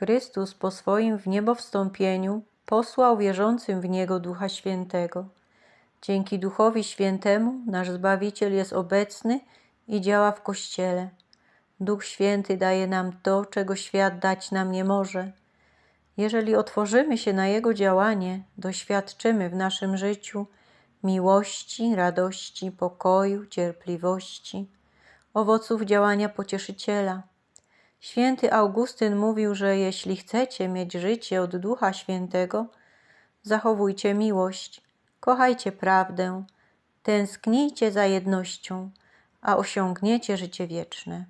Chrystus po swoim w niebo wstąpieniu posłał wierzącym w Niego Ducha Świętego. Dzięki Duchowi Świętemu nasz Zbawiciel jest obecny i działa w Kościele. Duch Święty daje nam to, czego świat dać nam nie może. Jeżeli otworzymy się na Jego działanie, doświadczymy w naszym życiu miłości, radości, pokoju, cierpliwości, owoców działania pocieszyciela. Święty Augustyn mówił, że jeśli chcecie mieć życie od Ducha Świętego, zachowujcie miłość, kochajcie prawdę, tęsknijcie za jednością, a osiągniecie życie wieczne.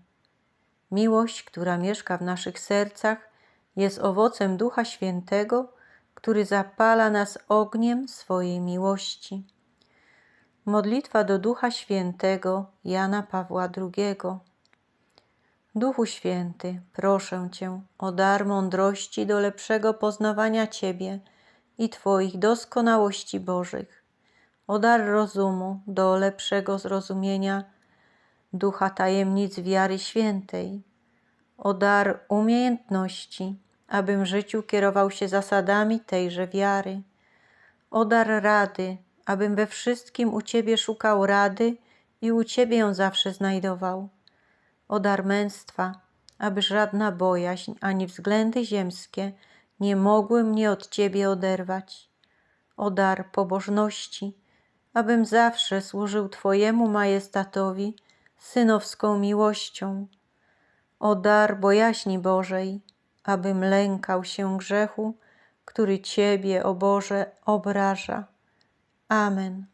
Miłość, która mieszka w naszych sercach, jest owocem Ducha Świętego, który zapala nas ogniem swojej miłości. Modlitwa do Ducha Świętego Jana Pawła II. Duchu Święty, proszę Cię o dar mądrości do lepszego poznawania Ciebie i Twoich doskonałości Bożych, o dar rozumu do lepszego zrozumienia ducha tajemnic wiary świętej, o dar umiejętności, abym życiu kierował się zasadami tejże wiary, o dar rady, abym we wszystkim u Ciebie szukał rady i u Ciebie ją zawsze znajdował, o dar męstwa, aby żadna bojaźń ani względy ziemskie nie mogły mnie od Ciebie oderwać, o dar pobożności, abym zawsze służył Twojemu majestatowi synowską miłością, o dar bojaźni Bożej, abym lękał się grzechu, który Ciebie, o Boże, obraża. Amen.